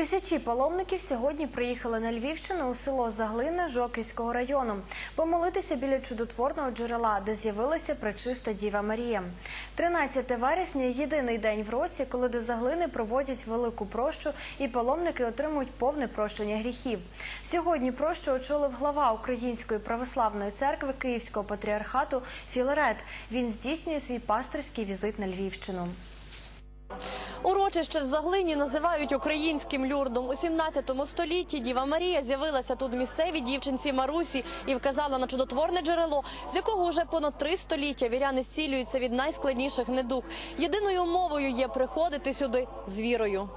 Тисячі паломників сьогодні приїхали на Львівщину у село Заглина Жоківського району помолитися біля чудотворного джерела, де з'явилася пречиста Діва Марія. 13 вересня – єдиний день в році, коли до Заглини проводять велику прощу і паломники отримують повне прощення гріхів. Сьогодні прощу очолив глава Української православної церкви Київського патріархату Філарет. Він здійснює свій пастирський візит на Львівщину. Урочище в Заглині називають українським люрдом. У 17 столітті Діва Марія з'явилася тут місцевій дівчинці Марусі і вказала на чудотворне джерело, з якого вже понад три століття віряни зцілюються від найскладніших недуг. Єдиною умовою є приходити сюди з вірою.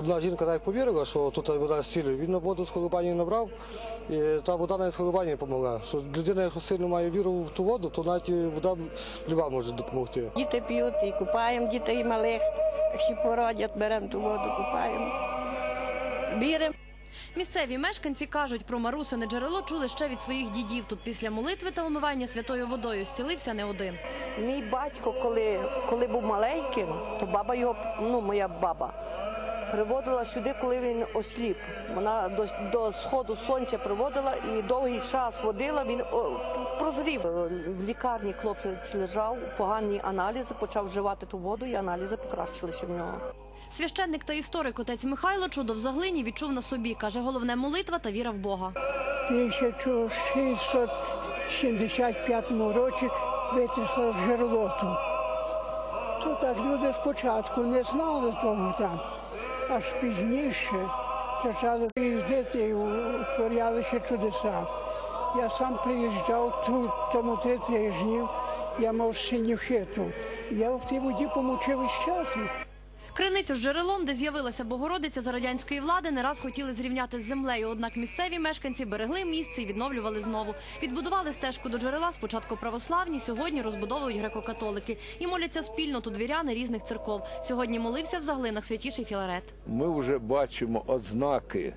Одна жінка так повірила, що тут вода зцілює. Він воду з колебанії набрав, і та вода навіть з колебанії допомогла. Що людина, якщо сильно має віру в ту воду, то навіть вода люба може допомогти. Діти п'ють і купаємо дітей малих. Якщо породять, беремо ту воду, купаємо. Віримо. Місцеві мешканці кажуть, про Марусине джерело чули ще від своїх дідів. Тут після молитви та умивання святою водою зцілився не один. Мій батько, коли, коли був маленьким, то баба його, ну моя баба, приводила сюди, коли він осліп. Вона до, до сходу сонця приводила і довгий час водила. Він о, прозрів. В лікарні хлопець лежав, погані аналізи, почав вживати ту воду, і аналізи покращилися в нього. Священник та історик отець Михайло чудо в Заглині відчув на собі. Каже, головне молитва та віра в Бога. 1675 році витрясла з джерелоту. То так люди спочатку не знали того там, аж пізніше почали їздити і утворялися чудеса. Я сам приїжджав тут, тому три тижні, я мав синю хиту. Я в тій воді помучив із часу. Криницю з джерелом, де з'явилася Богородиця за радянської влади, не раз хотіли зрівняти з землею. Однак місцеві мешканці берегли місце і відновлювали знову. Відбудували стежку до джерела спочатку православні, сьогодні розбудовують греко-католики. І моляться спільно тут віряни різних церков. Сьогодні молився в заглинах святіший Філарет. ми вже бачимо ознаки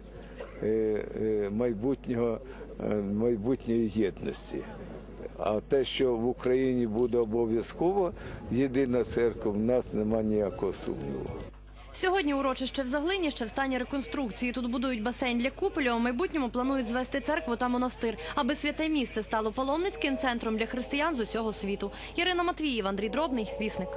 е, е, майбутнього, е, майбутньої єдності. А те, що в Україні буде обов'язково єдина церква, в нас немає ніякого сумніву. Сьогодні урочище в Заглині ще в стані реконструкції. Тут будують басейн для куполя. а майбутньому планують звести церкву та монастир, аби святе місце стало паломницьким центром для християн з усього світу. Ірина Матвіїв, Андрій Дробний, Вісник.